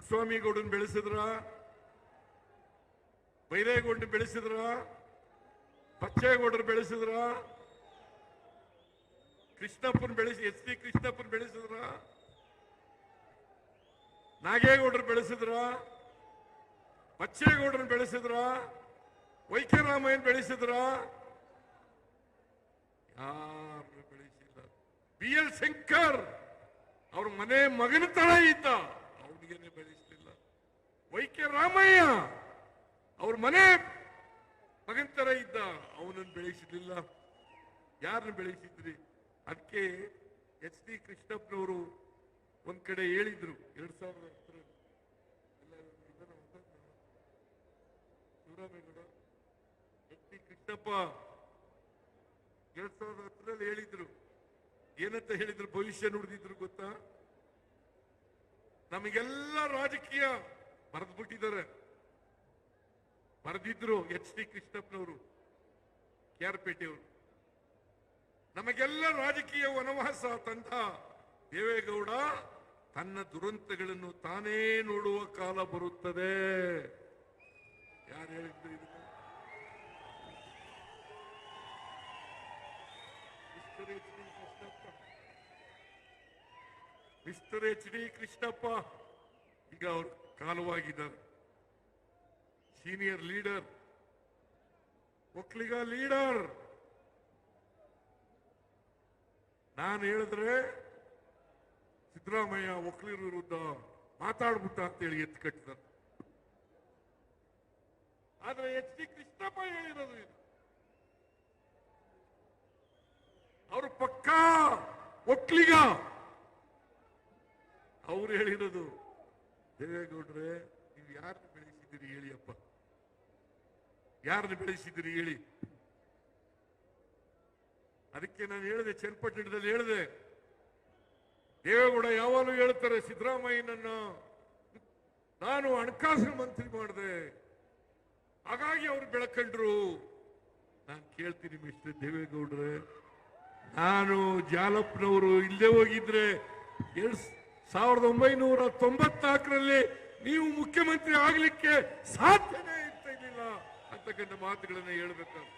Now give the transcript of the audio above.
ಪುಟ್ಟಸ್ವಾಮಿ ಗೌಡನ್ ಬೆಳೆಸಿದ್ರ? ಬೈರೇಗೌಡ ಬೆಳೆಸಿದ್ರ? ಬಚ್ಚೇಗೌಡರು ಬೆಳೆಸಿದ್ರ? ಕೃಷ್ಣಪ್ಪನ್ ಬೆಳೆಸಿ, H D ಕೃಷ್ಣಪ್ಪನ್ ಬೆಳೆಸಿದ್ರ? ನಾಗೇಗೌಡರು ಬೆಳೆಸಿದ್ರ? ಬಚ್ಚೇಗೌಡರನ್ನ ಬೆಳೆಸಿದ್ರ? ವೈಕ್ಯರಾಮಯ್ಯನ್ ಬೆಳೆಸಿದ್ರ? ಯಾರು ಬೆಳೆಸಿಲ್ಲ. B L Shankar ಅವ್ರ ಮನೆ ಮಗನ ತಳ ಇದ್ದ. ಅವನಿಗೇನೆ ಬೆಳೆಸಲಿಲ್ಲ ವೈಕೆ ರಾಮಯ್ಯ, ಅವ್ರ ಮನೆ ಮಗಂತರ ಇದ್ದ, ಅವನನ್ನು ಬೆಳೆಸಲಿಲ್ಲ ಯಾರನ್ನು ಬೆಳೆಸಿದ್ರಿ? ಅದಕ್ಕೆ ಎಚ್ ಡಿ ಕೃಷ್ಣಪ್ಪನವರು ಒಂದ್ ಕಡೆ ಹೇಳಿದ್ರು, ಎರಡ್ ಸಾವಿರದ ಶಿವರಾಮೇಗೌಡ, ಎಚ್ ಡಿ ಕೃಷ್ಣಪ್ಪ ಎರಡ್ ಸಾವಿರದ ಹತ್ತರಲ್ಲಿ ಹೇಳಿದ್ರು. ಏನಂತ ಹೇಳಿದ್ರು? ಭವಿಷ್ಯ ನುಡಿದಿದ್ರು ಗೊತ್ತಾ? ನಮಗೆಲ್ಲ ರಾಜಕೀಯ ಬರೆದ್ಬಿಟ್ಟಿದ್ದಾರೆ. ಬರೆದಿದ್ರು ಎಚ್ ಡಿ ಕೃಷ್ಣಪ್ಪನವರು, ಕೆ ಆರ್ ಪೇಟೆಯವರು. ನಮಗೆಲ್ಲ ರಾಜಕೀಯ ವನವಾಸ ತಂದ ದೇವೇಗೌಡ ತನ್ನ ದುರಂತಗಳನ್ನು ತಾನೇ ನೋಡುವ ಕಾಲ ಬರುತ್ತದೆ. ಯಾರು ಹೇಳಿದ್ರು ಇದನ್ನ ಮಿಸ್ಟರ್ ಎಚ್ ಡಿ ಕೃಷ್ಣಪ್ಪ, ಈಗ ಅವರು ಕಾಲವಾಗಿದ್ದಾರೆ. Senior leader, Vokkaliga leader. ನಾನು ಹೇಳಿದ್ರೆ ಸಿದ್ದರಾಮಯ್ಯ ಒಕ್ಕಲಿಗರ ವಿರುದ್ಧ ಮಾತಾಡ್ಬಿಟ್ಟ ಅಂತೇಳಿ ಎತ್ತು ಕಟ್ಟಿದ್ದಾರೆ. ಆದ್ರೆ ಎಚ್ ಡಿ ಕೃಷ್ಣಪ್ಪ ಹೇಳಿರೋದು ಇದು. ಅವರು ಪಕ್ಕಾ ಒಕ್ಕಲಿಗ. ಅವ್ರು ಹೇಳಿರೋದು. ದೇವೇಗೌಡ್ರೆ ನೀವು ಯಾರನ್ನ ಬೆಳೆಸಿದ್ದೀರಿ ಹೇಳಿಯಪ್ಪ ಯಾರನ್ನ ಬೆಳೆಸಿದ್ದೀರಿ ಹೇಳಿ. ಅದಕ್ಕೆ ನಾನು ಹೇಳಿದೆ ಚನ್ನಪಟ್ಟಣದಲ್ಲಿ ಹೇಳಿದೆ. ದೇವೇಗೌಡ ಯಾವಾಗಲೂ ಹೇಳ್ತಾರೆ, ಸಿದ್ದರಾಮಯ್ಯನನ್ನ ನಾನು ಹಣಕಾಸಿನ ಮಂತ್ರಿ ಮಾಡಿದೆ. ಹಾಗಾಗಿ ಅವ್ರು ಬೆಳಕಂಡ್ರು. ನಾನು ಕೇಳ್ತೀನಿ ಮಿಸ್ಟರ್ ದೇವೇಗೌಡ್ರೆ. ನಾನು ಜಾಲಪ್ಪನವರು ಇಲ್ಲೇ ಹೋಗಿದ್ರೆ, ಎರಡ್ ಸಾವಿರದ ಒಂಬೈನೂರ ತೊಂಬತ್ನಾಲ್ಕರಲ್ಲಿ ನೀವು ಮುಖ್ಯಮಂತ್ರಿ ಆಗಲಿಕ್ಕೆ ಸಾಧ್ಯನೇ ಇರ್ತಾ ಇರಲಿಲ್ಲ ಅಂತಕ್ಕಂಥ ಮಾತುಗಳನ್ನು ಹೇಳ್ಬೇಕಾಗ್ತದೆ.